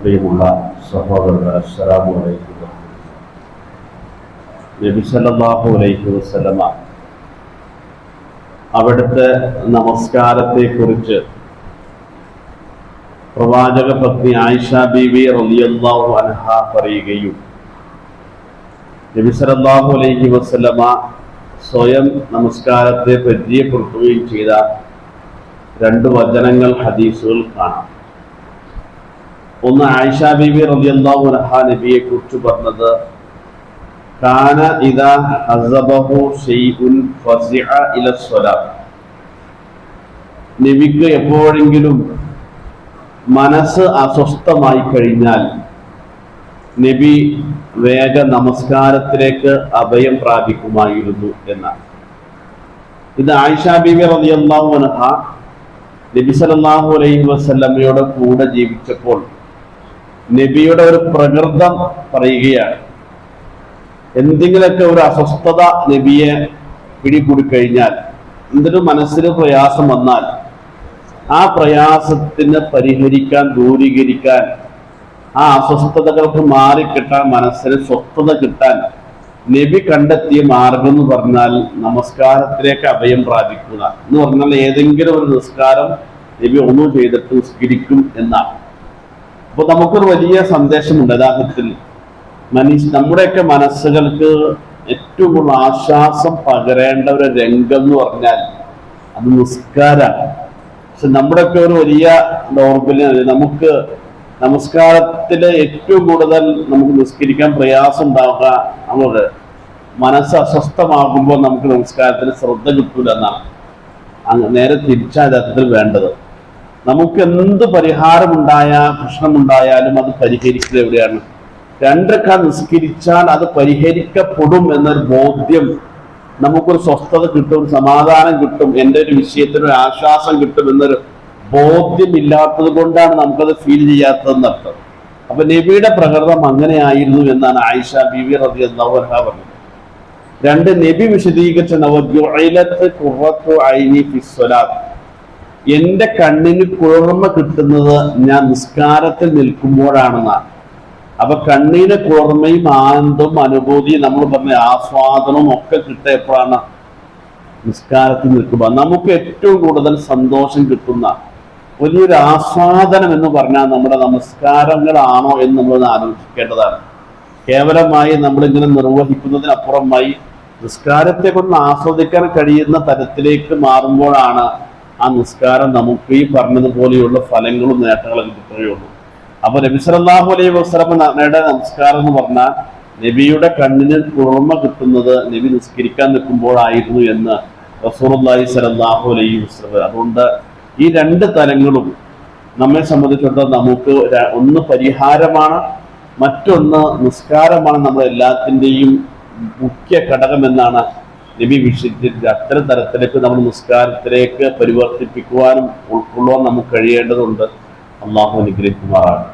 പ്രിയമുള്ള സഹോദരങ്ങളെ അസ്സലാമു അലൈക്കും നബി സല്ലല്ലാഹു അലൈഹി വസല്ലമ അവിടുത്തെ നമസ്കാരത്തെക്കുറിച്ച് പ്രവാചക പത്നി ആയിഷ ബീവി റളിയല്ലാഹു അൻഹ പറയുകയും നബി സല്ലല്ലാഹു അലൈഹി വസല്ലമ സ്വയം നമസ്കാരത്തെ പരിചയപ്പെടുത്തുകയും ചെയ്ത രണ്ട് വചനങ്ങൾ ഹദീസുകൾ കാണാം. ഒന്ന് ആയിഷ ബീബി റളിയല്ലാഹു അൻഹ നബിയെ കുറിച്ച് പറഞ്ഞത് കാന ഇദാ നബിക്ക് എപ്പോഴെങ്കിലും മനസ്സ് അസ്വസ്ഥമായി കഴിഞ്ഞാൽ നബി വേഗ നമസ്കാരത്തിലേക്ക് അഭയം പ്രാപിക്കുമായിരുന്നു എന്നാണ്. ഇത് ആയിഷ ബീബി റളിയല്ലാഹു അൻഹ നബി സല്ലല്ലാഹു അലൈഹി വസല്ലമയുടെ കൂടെ ജീവിച്ചപ്പോൾ നബിയുടെ ഒരു പ്രകൃതം പറയുകയാണ്. എന്തെങ്കിലുമൊക്കെ ഒരു അസ്വസ്ഥത നബിയെ പിടികൂടി കഴിഞ്ഞാൽ എന്തൊരു മനസ്സിന് പ്രയാസം വന്നാൽ ആ പ്രയാസത്തിന് പരിഹരിക്കാൻ ദൂരീകരിക്കാൻ ആ അസ്വസ്ഥതകൾക്ക് മാറിക്കിട്ടാൻ മനസ്സിന് സ്വസ്ഥത കിട്ടാൻ നബി കണ്ടെത്തിയ മാർഗം എന്ന് പറഞ്ഞാൽ നമസ്കാരത്തിലേക്ക് അഭയം പ്രാപിക്കുക. എന്ന് പറഞ്ഞാൽ ഏതെങ്കിലും ഒരു നിസ്കാരം നബി ഒന്നും ചെയ്തിട്ട് നിസ്കരിക്കും എന്നാണ്. അപ്പൊ നമുക്കൊരു വലിയ സന്ദേശമുണ്ട് യഥാർത്ഥത്തിൽ. മനീഷ് നമ്മുടെയൊക്കെ മനസ്സുകൾക്ക് ഏറ്റവും കൂടുതൽ ആശ്വാസം പകരേണ്ട ഒരു രംഗം എന്ന് പറഞ്ഞാൽ അത് നിസ്കാരാണ് പക്ഷെ നമ്മുടെയൊക്കെ ഒരു വലിയ ദൗർബല്യം നമുക്ക് നമസ്കാരത്തിൽ ഏറ്റവും കൂടുതൽ നമുക്ക് നിസ്കരിക്കാൻ പ്രയാസം ഉണ്ടാവുക നമ്മൾ മനസ്സ് അസ്വസ്ഥമാകുമ്പോൾ നമുക്ക് നമസ്കാരത്തിന് ശ്രദ്ധ കിട്ടൂല എന്നാണ്. നേരെ തിരിച്ചാൽ യഥാർത്ഥത്തിൽ വേണ്ടത്. നമുക്ക് എന്ത് പരിഹാരമുണ്ടായ പ്രശ്നമുണ്ടായാലും അത് പരിഹരിക്കുന്നത് എവിടെയാണ്? രണ്ടരക്ക നിസ്കരിച്ചാൽ അത് പരിഹരിക്കപ്പെടും എന്നൊരു ബോധ്യം നമുക്കൊരു സ്വസ്ഥത കിട്ടും സമാധാനം കിട്ടും എന്റെ ഒരു വിഷയത്തിന് ഒരു ആശ്വാസം കിട്ടും എന്നൊരു ബോധ്യം ഇല്ലാത്തത് കൊണ്ടാണ് നമുക്കത് ഫീൽ ചെയ്യാത്തതെന്നർത്ഥം അപ്പൊ നബിയുടെ പ്രകൃതം അങ്ങനെയായിരുന്നു എന്നാണ് ആയിഷ ബിവി റബി അള്ളാഹുഹ പറഞ്ഞത്. രണ്ട് നബി വിശദീകരിച്ച നവജുഅലത്ത് എന്റെ കണ്ണിന് കുളിർമ കിട്ടുന്നത് ഞാൻ നിസ്കാരത്തിൽ നിൽക്കുമ്പോഴാണെന്നാണ് അപ്പൊ കണ്ണിന് കുളിർമയും ആനന്ദവും അനുഭൂതിയും നമ്മൾ പറഞ്ഞ ആസ്വാദനവും ഒക്കെ കിട്ടുക എപ്പോഴാണ്? നിസ്കാരത്തിൽ നിൽക്കുമ്പോൾ നമുക്ക് ഏറ്റവും കൂടുതൽ സന്തോഷം കിട്ടുന്ന വലിയൊരു ആസ്വാദനം എന്ന് പറഞ്ഞാൽ നമ്മുടെ നമസ്കാരങ്ങളാണോ എന്ന് നമ്മൾ ആലോചിക്കേണ്ടതാണ്. കേവലമായി നമ്മൾ ഇങ്ങനെ നിർവഹിക്കുന്നതിനപ്പുറമായി നിസ്കാരത്തെ കൊണ്ട് ആസ്വദിക്കാൻ കഴിയുന്ന തരത്തിലേക്ക് മാറുമ്പോഴാണ് ആ നിസ്കാരം നമുക്ക് ഈ പറഞ്ഞതുപോലെയുള്ള ഫലങ്ങളും നേട്ടങ്ങളും കിട്ടുകയുള്ളൂ അപ്പൊ നബി സലാഹു അലൈഹി വസ്ലമയുടെ നമസ്കാരം എന്ന് പറഞ്ഞാൽ നബിയുടെ കണ്ണിന് കുളിർമ കിട്ടുന്നത് നബി നിസ്കരിക്കാൻ നിൽക്കുമ്പോഴായിരുന്നു എന്ന് റസൂലുള്ളാഹി സലാഹു അലൈഹി വസല്ലം അതുകൊണ്ട് ഈ രണ്ട് തലങ്ങളും നമ്മെ സംബന്ധിച്ചിടത്തോളം നമുക്ക് ഒന്ന് പരിഹാരമാണ് മറ്റൊന്ന് നിസ്കാരമാണ് നമ്മൾ എല്ലാത്തിന്റെയും മുഖ്യ ഘടകം എന്നാണ് നബി വീക്ഷിച്ചിട്ട് അത്തരം തരത്തിലേക്ക് നമ്മൾ നിസ്കാരത്തിലേക്ക് പരിവർത്തിപ്പിക്കുവാനും ഉൾക്കൊള്ളുവാൻ നമുക്ക് കഴിയേണ്ടതുണ്ട്. അള്ളാഹു അനുഗ്രഹിക്കുമാറാണ്